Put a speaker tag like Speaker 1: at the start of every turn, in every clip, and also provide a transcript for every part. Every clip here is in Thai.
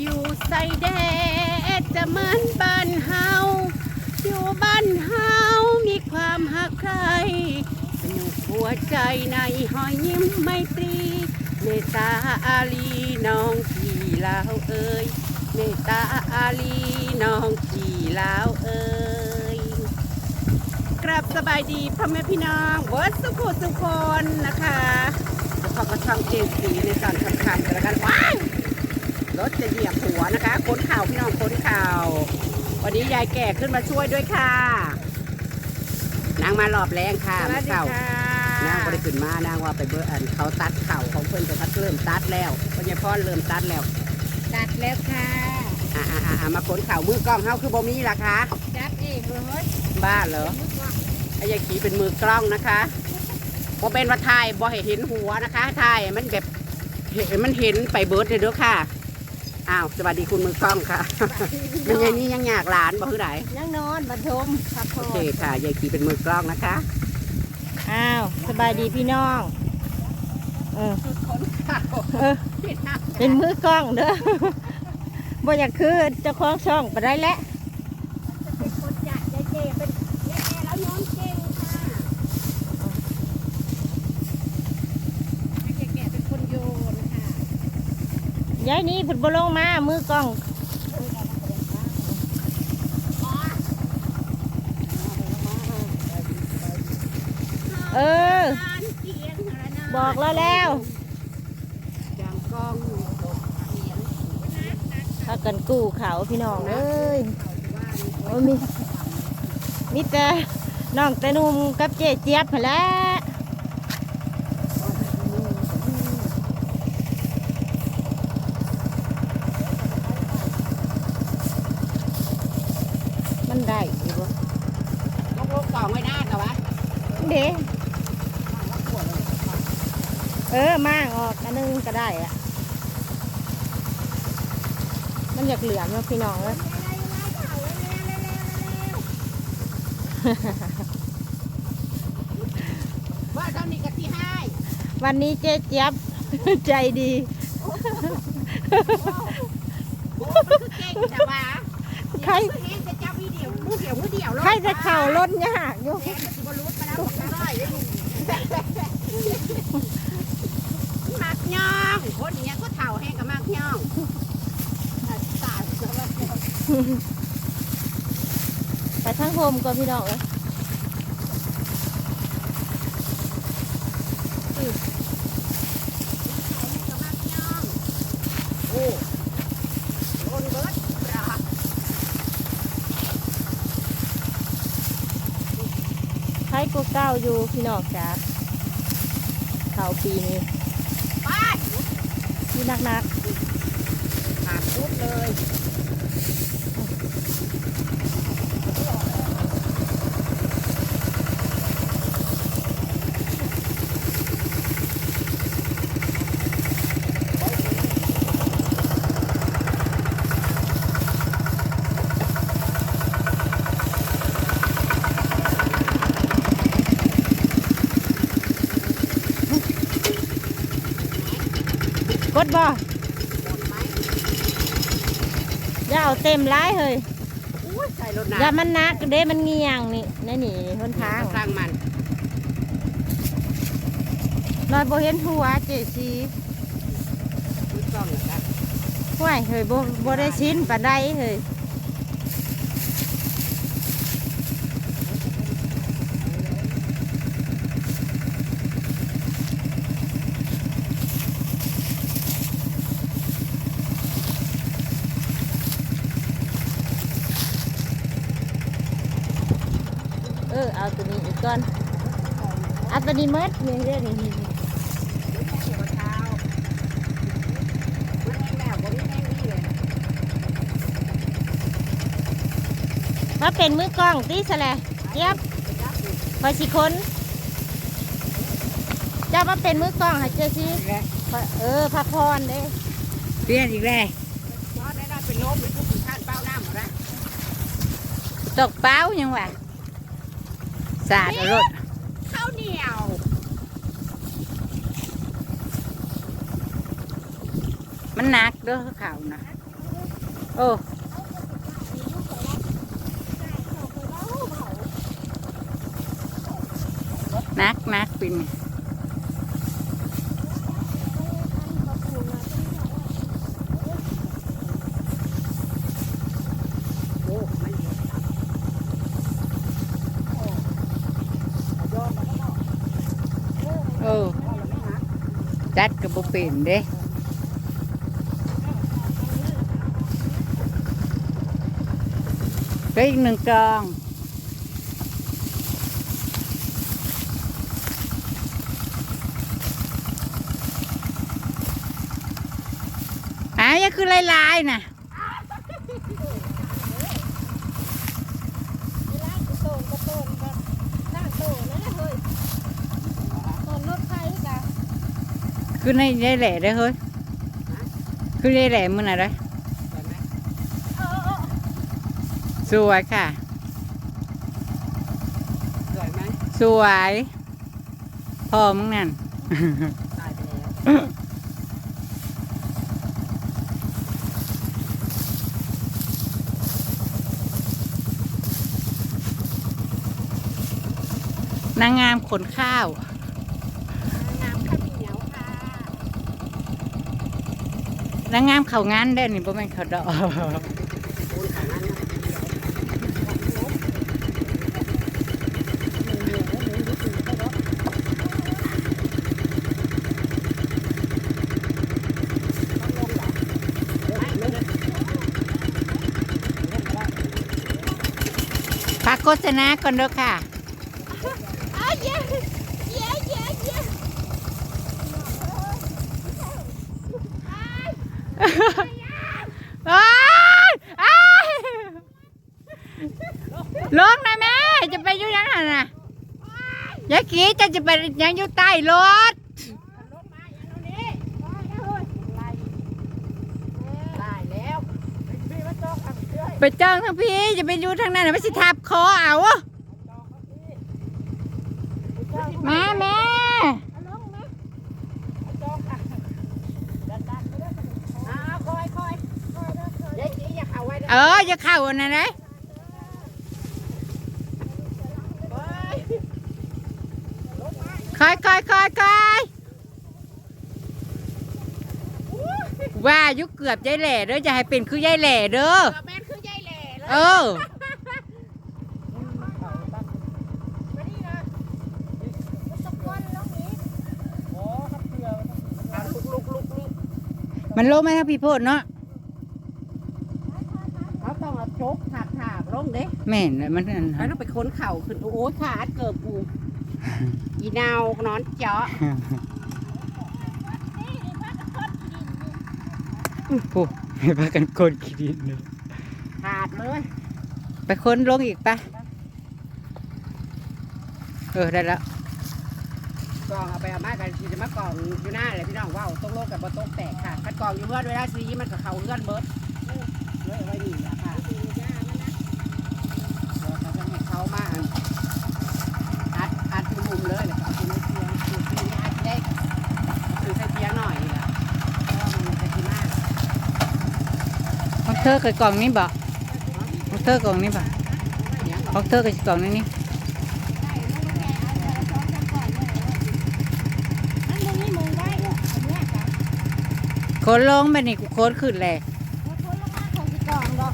Speaker 1: อยู่ใส่แดดจะเหมือนบ้านเฮา อยู่บ้านเฮา มีความหักใครสนุกหัวใจในหอยยิ้มไม่ตรีเมตตาอาลีน้องพี่ลาวเอ่ยเมตตาอาลีน้องพี่ลาวเอ่ยกราบสบายดีพ่อแม่พี่น้องวิร์ดสุขสุขคนนะคะแล้วก็กระช่องเจนสีในตอนสำคัญกันแล้วกันว้าย รถจะเหยียบหัวนะคะค้นข่าวพี่น้องค้นข่าว วันนี้ยายแก่ขึ้นมาช่วยด้วยค่ะ นางมารอบแรงค่ะ
Speaker 2: สวัสดี
Speaker 1: เก่า
Speaker 2: ค่ะ
Speaker 1: นางบริขึ้นมานางว่าไปเบอร์อันเขาตัดเข่าของเพื่อนไปพัดเริ่มตัดแล้วพ่อใหญ่พ่อเริ่มตัดแล้ว
Speaker 2: ตัดแล้วค่ะ
Speaker 1: อ่าอ่าอ่ามาขนเข่ามือกล้องเฮาคือบ่มีล่ะคะ
Speaker 2: จัดเองเลย
Speaker 1: บ้าเหรอไอ้ยายขีเป็นมือกล้องนะคะบ่เป็นว่าถ่ายบ่ให้เห็นหัวนะคะถ่ายมันแบบเห็นมันเห็นไปเบิร์ดเลยเด้อค่ะ อ้าวสวัสดีคุณมือกล้องค่ะมันยายนี่ยังอยากหลานบ่คือไหน
Speaker 2: ยังนอนบรรทมพักผ่
Speaker 1: โอ
Speaker 2: อ
Speaker 1: เคนค่ะยายขีเป็นมือกล้องนะคะ
Speaker 2: อ้าวสบายดีพี่น้องเออ
Speaker 1: ขนเข่า
Speaker 2: เออเป็นมือกล้องเด้อบ่อยากคือเจ้าของช่องไปได้แล้ว
Speaker 1: เป็นคนจัดยายเจเป็นยายแก่แล้วย้อนเก่งค่ะยายแก่เป็นคนโยนค่ะ
Speaker 2: ยายนี่ผุดบ่ลงมา มือกล้องเออ บอกแล้วแล้วพากันกู้เขาพี่น้องเอ้ยโอ้มีมีแต่น้องแต่นุ่มกับเจ๊เจี๊ยบหั่นแล้วมันได้อยู่บ่
Speaker 1: ลกลกกล่องไว้หน้าแต่ว่า
Speaker 2: เด้เออมาง ออกอันนึงก็ได้อะมันอยากเหลือมเนาะพี่น้องเอ้ย
Speaker 1: ว่าเท่านี้ก็ที่ให้
Speaker 2: วันนี้เจ๊เจี๊ยบใจดี
Speaker 1: โอ้มันคือเก่งแต่ว่า
Speaker 2: ใคร
Speaker 1: เฮงจะจับมือเดียวมือเดียวมือเดียว
Speaker 2: ใครจะเข่ารถยากอยู่
Speaker 1: ยลุงมักย่องคนเนี้ยก็เท่าแห้งกับมักย่องตายแล้ว
Speaker 2: ไปทั้งโฮมก่อนพี่น้องเอ้ย
Speaker 1: โอ้โดนเบิร์ดปลา
Speaker 2: ใครกูเก้าอยู่พี่น้องจ้าเข่าปีนี้
Speaker 1: ไป
Speaker 2: ที่ นักนัก
Speaker 1: ขาดพุดเลย
Speaker 2: ดบ่
Speaker 1: หมดไหม
Speaker 2: อย่าเอาเต็มร้ายเฮ้ย
Speaker 1: อุ้ยใส่รถ
Speaker 2: อย่า
Speaker 1: น้ำ
Speaker 2: มันนักเด้มันเงียงนี่นี่นี่หนทาง
Speaker 1: สร้างมัน
Speaker 2: ลอยบ่เห็นหัวเจสี
Speaker 1: มือกล้องนะครับ
Speaker 2: ห้วยเฮ้ยบ่บ่ได้ชิ้นปานใดเฮ้ยเออเอาตัวนี้อีกก่อน เอาตัวนี้หมดนี่เรื่องนี้
Speaker 1: หัวเท้ามันแห้งแล้วบ่มีแห้งนี่เลย
Speaker 2: มาเป็นมือกล้องตีซะแหละเจี๊ยบ
Speaker 1: ไปจับดู
Speaker 2: คอยสิคนเจ้ามาเป็นมือกล้องให้เจ้าสิเออพักพรเด้
Speaker 3: เปลี่ยนอีกแล้ว
Speaker 1: เพราะได้ได้เป็นลมหรือผู้ถึงขั้นเป้าน้ำหมดแล้ว
Speaker 3: ตกเป้ายังวะสาดเอารถ
Speaker 1: ข้าวเหนียว
Speaker 3: นักเด้อเขานะ
Speaker 1: โอ้
Speaker 3: นักนักปิน
Speaker 1: โอ้มันเห็น
Speaker 3: เออจัดกับบุเป็นเด้ ก็อีกหนึ่งกองหายังคือลายๆน่ะ
Speaker 2: โตนก็โตนก็ตั้งโตนนั่นแหละเฮ้ยโตนรถไฟกะ
Speaker 3: คือในได้แหล่ได้อเฮ้ยคือได้แหล่มือไหนได้อ
Speaker 1: เห็นไหม
Speaker 2: เออเออ
Speaker 3: สวยค่ะ
Speaker 1: สวยไหม
Speaker 3: สวยพอมึงนั่น
Speaker 1: ตายไปแล้ว
Speaker 3: นางงามขนข้าว
Speaker 1: น้ำข้าวเหนียวค่ะ
Speaker 3: นางงามเขางานได้อนี่บ่แม่นเขาดอก
Speaker 1: ปูนขังนั้นนะ
Speaker 3: ฝากโฆษณาก่อนเด้อค่ะลงนะแม่ จะไปอยู่ยังไงนะยายกี้จะจะไปยังอยู่ใต้รถ
Speaker 1: ได้แล้ว
Speaker 3: ไป จ้องทั้งพี่จะไปอยู่ทางนั้นน่ะไม่สิทับคอเอามาแม่
Speaker 1: อ่าคอยคอยยายจีอย่าเข้าไว้นะ
Speaker 3: เออจะเข้าอันนั้นเลยคอยคอยคอยคอยว่าอยุเกือบยายแหล่เด้อจะให้เป็นคือยายแหล่เด้อ
Speaker 1: เลย
Speaker 3: เออ
Speaker 1: เอาลุกลุกลุกลุก
Speaker 3: มันลงไหมครับพี่โพดเนาะ
Speaker 1: เขาต้องเอาโจกถากถากลงเด้
Speaker 3: แม่นเลยมันนั่น
Speaker 1: แล้วต้องไปค้นเข่าขึ้น โอ้ยขาดเกิดกูอีนาวนอนเจาะ
Speaker 3: โอ้ให้พากันกดขีดินเลย
Speaker 1: ขาดเลย
Speaker 3: ไปค้นลงอีกปะเออได้แล้ว
Speaker 1: กองเอาไปเอามากันที่จะมากองอยู่หน้าเลยพี่น้องว่าวต้องโลกกับบ่ต้องแตกค่ะคัดกองอยู่เพื่อนเวลาซีมันกับเขาเลื่อนเบิดเลยไว้นี่แหละค่ะเราจะให้เขามาอัดอัดเป็นมุมเลยเลยเอาเป็นเสียงคือที่นี่อัดได้คือใส่เสียงหน่อยละเพราะว่ามันจะกินมาก
Speaker 3: ของเธอเคยกล่องนี้บ่ของ เธอกล่องนี้บ่
Speaker 1: เดี๋ยว
Speaker 3: ของเธอกับกล่องนี้นี่
Speaker 2: อันนี้มึงไว้เนี่ยอันเนี้ยจ้ะ
Speaker 3: ค้นลงไปนี่กูค้นขึ้นเลย
Speaker 2: เอาคนละมาของสิกล่อง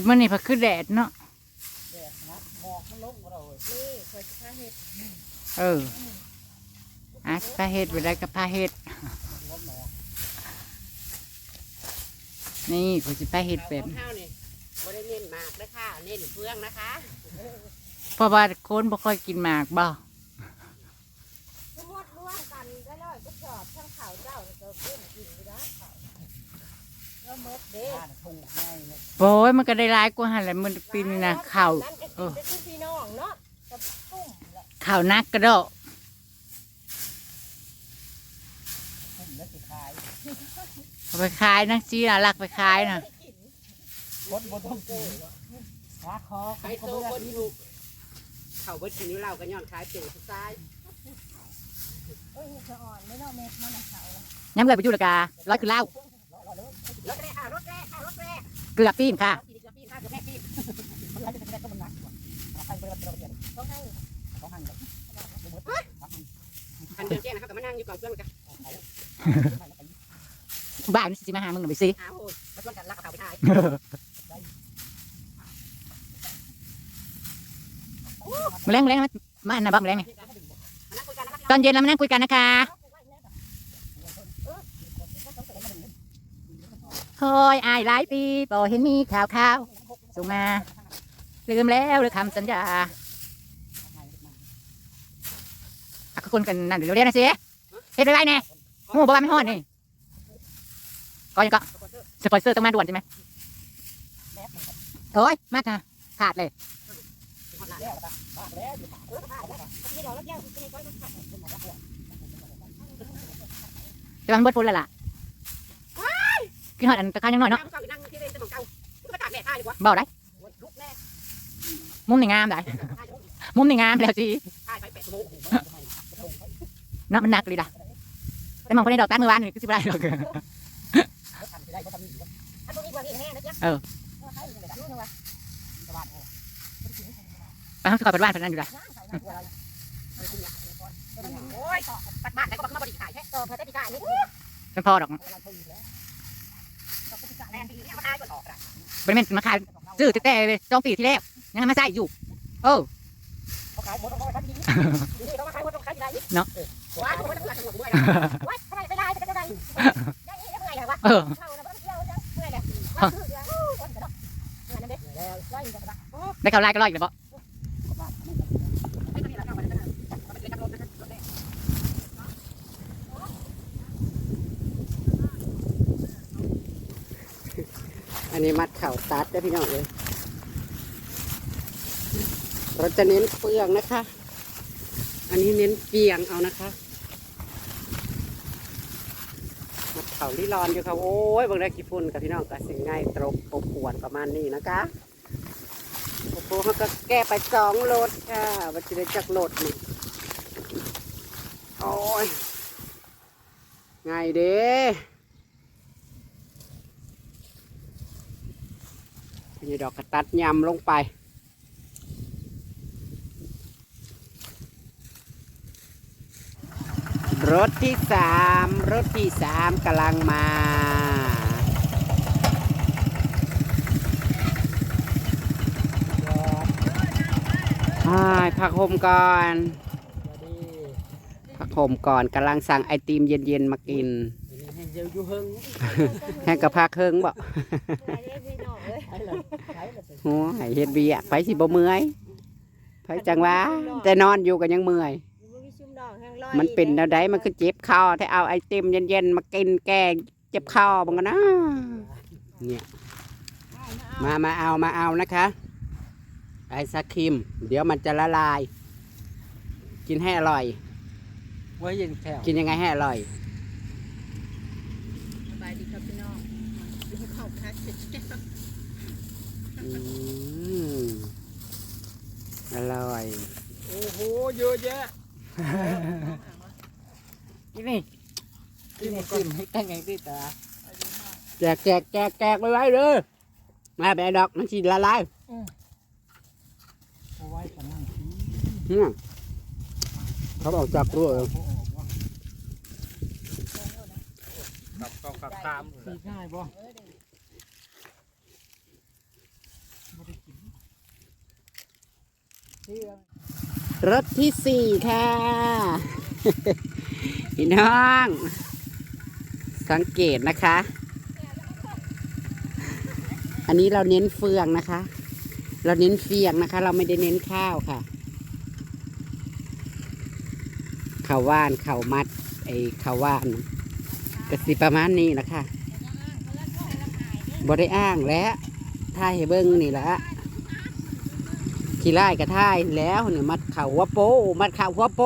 Speaker 2: ดอกแล้วก็คนลง
Speaker 3: ฉันค้นขึ้นแล้วเธอค้นลงแบบนี้นะปัดมื่อนี่พักคือแดดเนาะ
Speaker 2: นี่เคยจะพาเฮ็ด
Speaker 3: เอออาสพาเฮ็ดไปได้กับพาเฮ็ดนี่กูจะพาเฮ็ดแบบ
Speaker 1: ข้าวนี่บ่ได้เน้นมากนะคะเน้นเฟืองนะคะ
Speaker 3: เพราะว่าคนบ่ค่อยกินหมากบ่
Speaker 2: ทั้งหมดร่วมกันได้ร้อยก็ชอบทั้งข้าวเจ้าแล้วก็เพิ่นกินไปได้ข้าวแล้วหมดเด้
Speaker 3: โอ้ยมันก็ได้ร้ายกว่าหันแหละมันปีนี้นะข่าว
Speaker 2: นั่นก็กินไปคือพี่น้องเนาะกับตุ้มแหละ
Speaker 3: ข่าวนักกระโดด
Speaker 2: เเอา
Speaker 3: ไปขายนังซีน่ะลักไปขายน่ะ
Speaker 1: ไฮโซคนถูกเขาเบิดกินนิ้วเราก็ย้อนขายเปลี่ยนสไตล์
Speaker 3: ย้ำเลยไปจุลการ้อยคือเหล้า ร
Speaker 1: ถแรกค่ะรถแรกค่ะรถแรก
Speaker 3: เกลือปีนค่ะ
Speaker 1: ขี่ดีกว่าพี่ค่ะเดี๋ยวแม่พี่คันเดินแจ้งนะครับกับมานั่งอยู่ก่อนเพื่อนกัน
Speaker 3: บ้านมันสิมาหามึงหน่อยไปสิ
Speaker 1: หาโอ้ยมาชวนกันลักกระเป๋าไปถ่าย
Speaker 3: มาแรงมาแรงมามาอันน่ะบ้ามาแรงนี่
Speaker 1: มานั่งคุยกันนะครับ
Speaker 3: ตอนเย็นเรามานั่งคุยกันนะคะ คอยอายหลายปีบ่เห็นมีข่าวข่าวส่งมา ลืมแล้วเลยคำสัญญาอะก็คนกันนั่นเดี๋ยวเรียนนะสิเฮ็ดไรๆแน่หูบอกว่าไม่ฮอดนี่ก็ยังก็สปอนเซอร์ต้องมาด่วนใช่ไหมโอ้ยมาค่ะขาดเลยแต่มันเบิดฟุ้นแล้วล่ะ กินหอดอันตะคายยังน้อยเนาะ
Speaker 1: นั่งที่เล่นสมองเก่าก็ตากแม่ถ่ายดีกว่า
Speaker 3: เบาได้
Speaker 1: ลุกแม่
Speaker 3: มุมนี่งามได้
Speaker 1: ถ่าย
Speaker 3: มุมนี่งามแล้วสิ
Speaker 1: ถ่ายไปแปดโมง
Speaker 3: เนาะมันหนักเลยล่ะแต่มองคนในดอกตาเมื่อวานนี่ก็สิบไรหรอก
Speaker 1: ถ้าตรงนี้กว่านี้แน่นะจ๊ะ
Speaker 3: ไปห้องสกอตเป็นบ้านเป็นนั่นอยู่ละ
Speaker 1: โอ้ยปัดบ้านไหนก็มาบริขายแค่เออพอได้ปีกายนี่
Speaker 3: เป็นพอดอก
Speaker 1: แรงดีเนี่ยมาตายก็ออกอะ
Speaker 3: เป็นเม่นมาขายซื้อแต่แต่สองปีที่แล้วยังมาใส่อยู่โอ้
Speaker 1: เขาขายหมดเขาขายดีนี่เขาขายหมดเขาขายดี
Speaker 3: เนาะ
Speaker 1: ว้ายเขาขายหมดด้วยว้ายทำไมไม่ได้จะได้ได้ยังไงเหรอวะ
Speaker 3: เออ
Speaker 1: เข้าแล้วก็เที่ยวเมื่อยเลยว้ายคือเดี๋ยวคนกระดกเมื่อยนั่นเด้แล้วร้อยกระดก
Speaker 3: ได้ข่าวไล่ก็ร้อยอีกแล้วบ่
Speaker 1: ไม่ต้องมีหลักการอะไรนะเป็นเล็กกับรถนะครับรถแรก อันนี้มัดเข่าตัดได้พี่น้องเลยเราจะเน้นเฟืองนะคะ อันนี้เน้นเปียงเอานะคะ มัดเข่าที่รอนอยู่ค่ะโอ้ยบางได้กี่ฝุ่นกับพี่น้องกับสิ่งง่ายตรงปวดประมาณนี้นะคะโอ้โหเขาก็แก้ไปสองโหลดค่ะวันจะได้จักโหลดนี่โอ้ยง่ายเด้ นี่ดอกกระตัดยำลงไป รถที่สามรถที่สามกำลังมาอ้ายพักโฮมก่อนพักโฮมก่อนกำลังสั่งไอติมเย็นๆมากินแห้งกับพักเฮิงบ่ โอ้ยเฮ็ดเบียกไปสิบ่เมื่อยไปจังหวะแต่นอนอยู่กันยังเมื่อย มันเป็นแนวใดมันคือเจ็บคอถ้าเอาไอติมเย็นๆมากินแก้เจ็บคอบังกันนะเนี่ยมามาเอามาเอานะคะ ไอศครีมเดี๋ยวมันจะละลาย กินให้อร่อย
Speaker 4: ไว้เย็นแค่
Speaker 1: กินยังไงให้อร่อย
Speaker 2: สบายดีครับพี่น้องกินข้าวคักเสร็จแล้ว
Speaker 1: อืม อร่อย
Speaker 4: โอ้โห เยอะแยะ
Speaker 3: นี่นี่
Speaker 4: กินกินให้แต่งไงที่ตา
Speaker 1: แจกแจกแจกแจกไปไว้เลยมาแบบดอกมันฉีดละลาย
Speaker 4: เอาไว้สำนักที่
Speaker 1: อืมเขาบอกจับตัวเอง
Speaker 4: กับกองกับตามสีง่ายบ่
Speaker 1: รถที่สี่ค่ะ พี่น้อง สังเกตนะคะ อันนี้เราเน้นเฟืองนะคะ เราเน้นเฟียงนะคะ เราไม่ได้เน้นข้าวค่ะข้าวว่านข้าวมัด ไอ้ข้าวว่านกสิประมาณนี้นะคะบ่ได้อ้างแล้วท่ายให้เบิ้งนี่แหละ ขี้ไล่กระท่ายแล้วเนี่ยมัดเข่าหัวโป้มัดเข่าหัวโป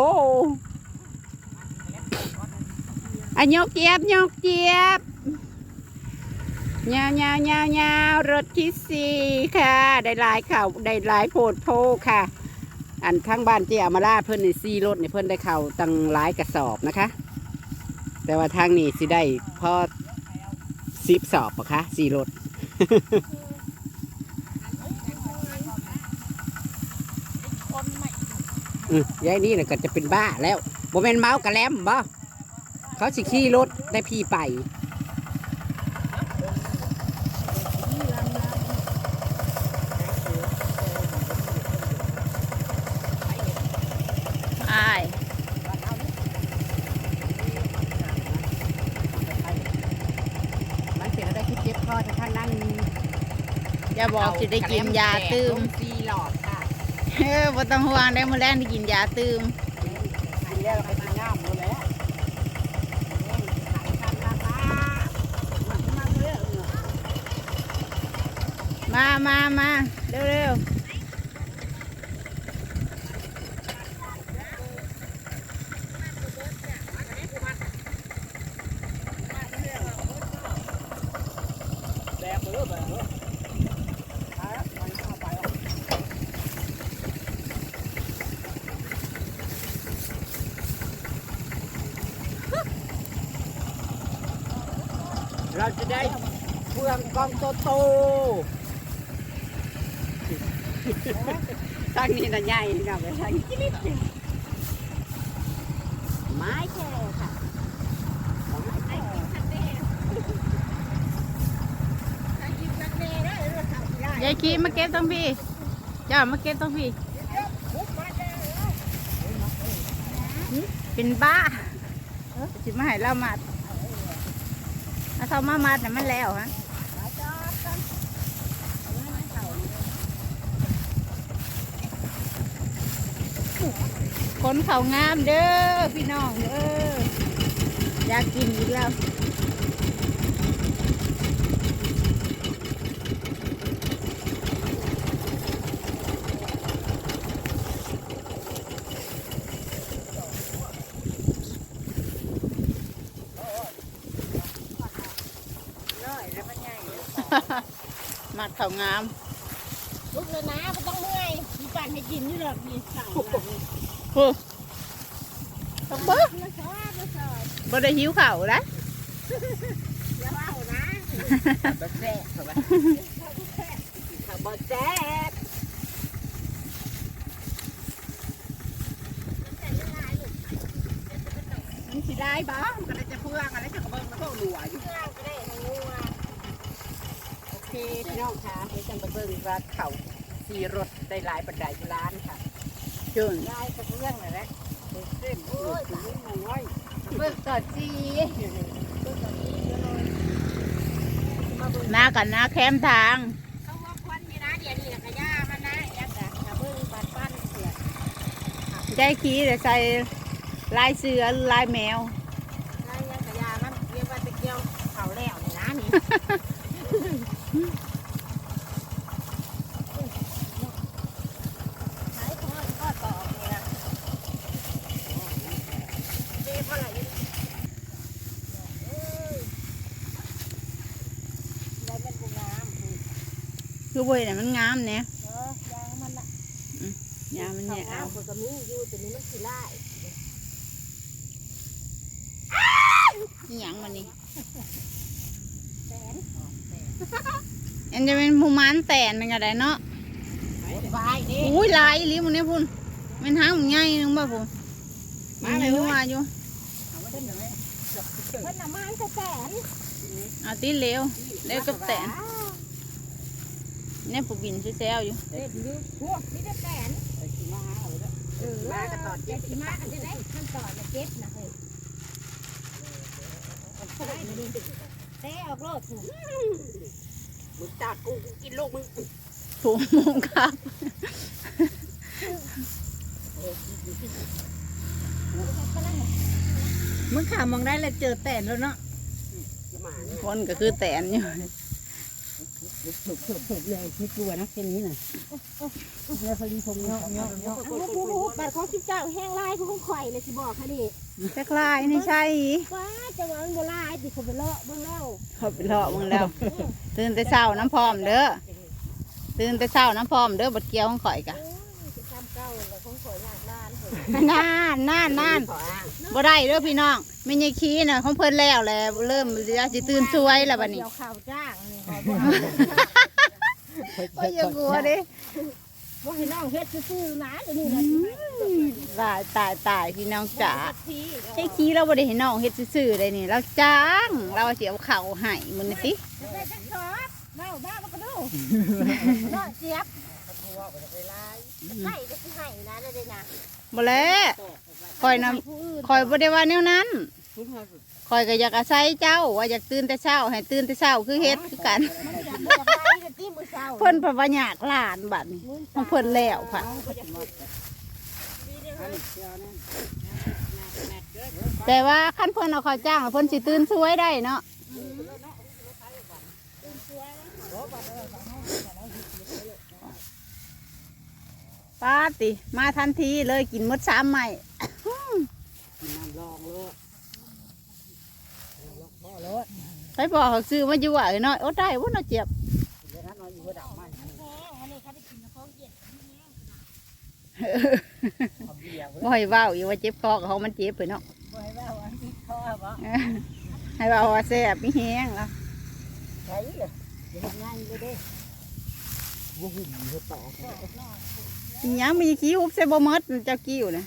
Speaker 1: อะยกเจี๊ยบยกเจี๊ยบยาวยาวยาวยาวรถที่สี่ค่ะ ได้หลายเข่าได้หลายโพดโพค่ะ อันทั้งบ้านเจียมาล่าเพิ่นในสี่รถเนี่ยเพิ่นได้เข่าตั้งหลายกระสอบนะคะ แต่ว่าทางนี้สิได้พอสิบสอบปะคะสี่รถ อืม ยายนี่น่ะก็จะเป็นบ้าแล้วบ่แม่นเมากะแลมบ่เขาสิขี่รถได้พี่ไป
Speaker 5: อาย
Speaker 1: มันเป็นอะไรที่เจ็บคอจะท่านนั่ง
Speaker 5: อย่าบอกสิได้กินยาตื้ม
Speaker 1: ซีหลอดค่ะ
Speaker 5: เออบ่ต้องห่วงได้มื้อแรงได้กินยาตืม
Speaker 1: กินแล้วไปกินน้ำหมดแล้ว
Speaker 5: มามามาเร็วเเรา
Speaker 1: จะได้เฟืองกองโตโตทางนี้น่ะใหญ่นะไปทางนี้นิดเดียวไม้แค่ค่ะไม้แค่
Speaker 5: ยายคีมาเก็บตรงพี่จ้ามาเก็บตรงพี่หึเป็นบ้าสิมาให้เรามัด ถ้าเขามามัดน่ะมันแล้วฮะคนเขางามเด้อพี่น้องเด้ออยากกินอีกแล้ว ขางาม
Speaker 2: ลุกเลยนะไม่ต้องเมื่อยมีปั่นให้กินอยู่หรอกมีสั่ง
Speaker 5: โอ้ต้องเบิ้ง
Speaker 2: มาสอบมาสอบ
Speaker 5: บ่ได้หิวเข่าวนะ
Speaker 2: อย่าว่านะ
Speaker 1: บะแซ่บเข้าไปข้าวบะแซ่บมันสิได้บ้างก็ได้จะเพื่องอะไรจะกระเบื้องกระเบื้องหลัวอยู่
Speaker 2: เพื่อนก็ได้ให้งัว
Speaker 1: โอ เคพี่น้องคะเดี๋ยวจะมาเบิ่งว่าเขาขี่รถได้หลายบันไดร้านค่ะ
Speaker 5: เชิญ
Speaker 1: ได้กระเบื้องนั่นแหละเส้นโอ้ยถึงน้อยเบิ่งก่อนสิ
Speaker 5: หน้ากันหน้าแคมทาง
Speaker 2: เขาว่าควันนี่นะเดี๋ยวนี้กระยามันนะยักษ์กระเบื้องปัดปั้นเสีย
Speaker 5: ได้ขี้แต่ใส่ลายเสือหรือลายแมว
Speaker 2: นั่นยังกระยามันเรียกว่าตะเกียวเขาแล้วนี่นะนี่ใช้ข้อข้อต่อนี่นะเจ๊พ่ออะไรเอ้ยได้เป็นบุงาม
Speaker 5: คือเว้ยน่ะมันงามเนี่ย
Speaker 2: เออยางมันละ
Speaker 5: ยามัน
Speaker 2: เนี่
Speaker 5: เนี่ยย
Speaker 2: เอา
Speaker 5: เอา
Speaker 2: ก็มีอยู่แต่นี้มันสิไล่
Speaker 5: อีหยังมันนี่
Speaker 2: แสน
Speaker 5: อันจะเป็นมูมันแตนมันก็ได้เนาะ
Speaker 2: วายดิ
Speaker 5: อุ้ยลายอีหลิมันเนี่ยพุ่นมันหางมันใหญ่นึงบ่พุ่นมันอยู่ว่าอยู่
Speaker 2: เพิ่นน่ะมันแสน
Speaker 5: เอาตีเหลวเล็วกับแตน เนี่ยผูบินซิแซวอยู่
Speaker 2: เด็ดอยู่พวกนี่จะแสนเออมาก็ตอดเจ็ดสิมาอันจะได้ขั้นตอนละเจ็ดนะเฮ้ยได้มาดิเตะออกโลดถูก
Speaker 1: มึงจากกูกินลูกมึง
Speaker 5: ถูกมงครับ
Speaker 2: มึงขามองได้แล้วเจอแตนแล้วเนาะ
Speaker 5: คนก็คือแตนอยู่
Speaker 1: ถูกถูกถูกเลยไม่กลัวนะแค่นี้น่ะแล้วพอดีชมเนาะเนาะเนาะ
Speaker 2: โอ้โหบัตรของสิบเจ้าแห้งลายของข่อยเลยสิบอกค่ะดิ
Speaker 5: จักลายนี่ใช่
Speaker 2: ว้าจะว่ามันโบราณติเขาไปเลาะเบิ่งแล้ว
Speaker 5: เขาไปเลาะมึงแล้ว ตื่นแต่เช้าน้ำพร้อมเด้อ ตื่นแต่เช้าน้ำพร้อมเด้อบดเกี้ยวของข่อยกะ
Speaker 2: น่า
Speaker 5: นน่านน่านบ่ได้เด้อพี่น้องไม่ยังขี้น่ะของเพิ่นแล้วแหละเริ่มอยากสิตื่นสวยแล้วบัดนี้
Speaker 2: เกี่ยวข้าวจ้าง นี่ขอ
Speaker 5: โอ้ยอย่ากลัวเด้
Speaker 2: บ่ให้น้องเฮ็ดซื่อๆนะเดี๋ยวนี้นะ
Speaker 5: ตายตายตายพี่น้องจ๋า
Speaker 2: ที
Speaker 5: ไอ้ขี้เราบ่ได้ให้น้องเฮ็ดซื่อๆเลยนี่ เราจ้างเราเสียเข่าวให้มื้อนี้ติ
Speaker 2: จะได้จักสอบเล่าบ้ามันก็ดูน้องเจี๊ยบให้ก็สิให้นะได้ๆนะ
Speaker 5: บ่แล้วข่อยนำ
Speaker 2: ผู้อื่น
Speaker 5: ข่อยบ่ได้ว่าแนวนั้น ข่อยก็อยากอาศัยเจ้า ว่าอยากตื่นแต่เช้า ให้ตื่นแต่เช้าคือเฮ็ดคือกัน
Speaker 2: มันอยากบ่อยากไปแต่ที่มื้อเช้า
Speaker 5: เพิ่นเพนว่าอยากหลานบัดนี้ของเพิ่นแล้วค่ะแต่ว่าคันเพิ่นเอาเขาจ้างเพิ่นสิตื่นสวยได้เนาะป้าติมาทันทีเลยกินหมดสามใหม่ ไปบอกเขาซื้อมาอยู่ว่าเนาะโอ้ได้ว่าเนาะเจ็บบ่ให้เว้าอยู่ว่าเจ็บคอกับเขามันเจ็บไปเนาะให้เว้าว่าแซ่บมีแห้งแล้วอีหยังมีขี้ฮุบใส่บ่หมดเจ้ากิ้วนะ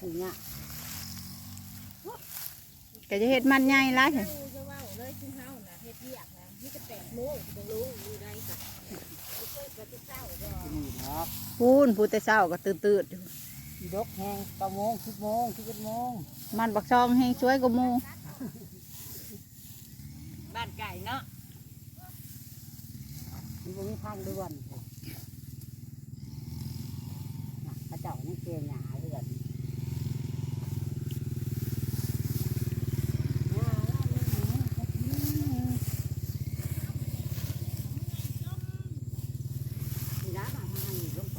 Speaker 5: ก็จะเฮ็ดมันใหญ่ละ
Speaker 2: จะว่าเลยซึ่งเฮาน่ะเฮ็ดเวียกนะมีแต่8โมงบ่รู้อยู่ได้ค่ะบ่เคยไปที่เช้าดอก
Speaker 5: พูนพูดแต่เช้าก็ตื่นๆอยู่
Speaker 6: ดกแหงเก้าโมงสิบโมงสิบเอ็ดโมง
Speaker 5: มันบักซองแห้งช่วยกว่าหมู
Speaker 3: บ้านไก่เนาะ
Speaker 6: มันบ่มีทางด่วนน่ะพระเจ้านี่เกยหยาเดือนนี่นะมาให้ลงไป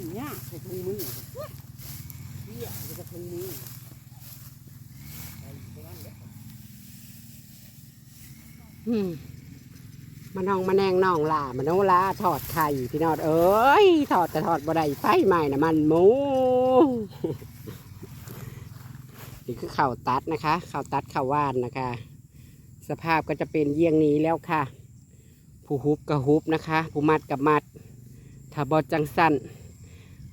Speaker 6: ยิ่ยใส่ถุงมือเบี้ยใส่ถุงมือ
Speaker 1: อืมมันนองมาแนงนองล่ามันนองล่าถอดไข่พี่นอดเอ้ยถอดแต่ถอดบ่ได้ไฟใหม่นะมันหมูนี่คือข่าวตัดนะคะข่าวตัดข่าวว่านนะคะ สภาพก็จะเป็นเยี่ยงนี้แล้วค่ะ ผู้ฮุบกับฮุบนะคะ ผู้มัดกับมัดถ้าบอจังสั้น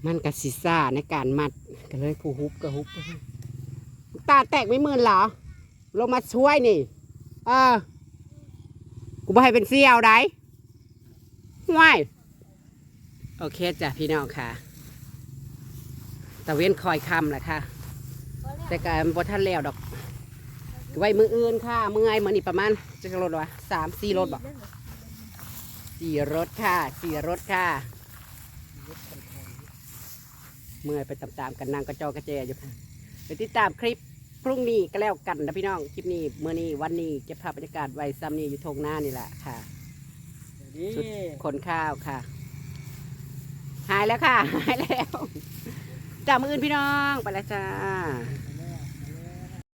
Speaker 1: มันกับซิซ่าในการมัดก็เลยผู้ฮุบกับฮุบตาแตกไม่มื่นเหรอลงมาช่วยนี่ เออ กูบ่ให้เป็นเสี่ยวได้ว้ายโอเคจ้ะพี่น้องค่ะตะเว้นคอยคำแหละค่ะ แต่การบ่ทันแล้วดอก ไว้มืออื่นค่ะมือไงมือนี่ประมาณจะรถวะสามสี่รถบ่สี่รถค่ะสี่รถค่ะ เมื่อยไปตามๆกันนางกระจอกระเจอยู่ค่ะไปติดตามคลิปพรุ่งนี้ก็แล้วกันนะพี่น้องคลิปนี้เมื่อนี้วันนี้จะพาพบรรยากาศไว้ซ้ำนี้อยู่ทงหน้านี่แหละค่ะชุดคนข้าวค่ะ หายแล้วค่ะ หายแล้วจากมืออื่นพี่น้องไปแล้วจ้า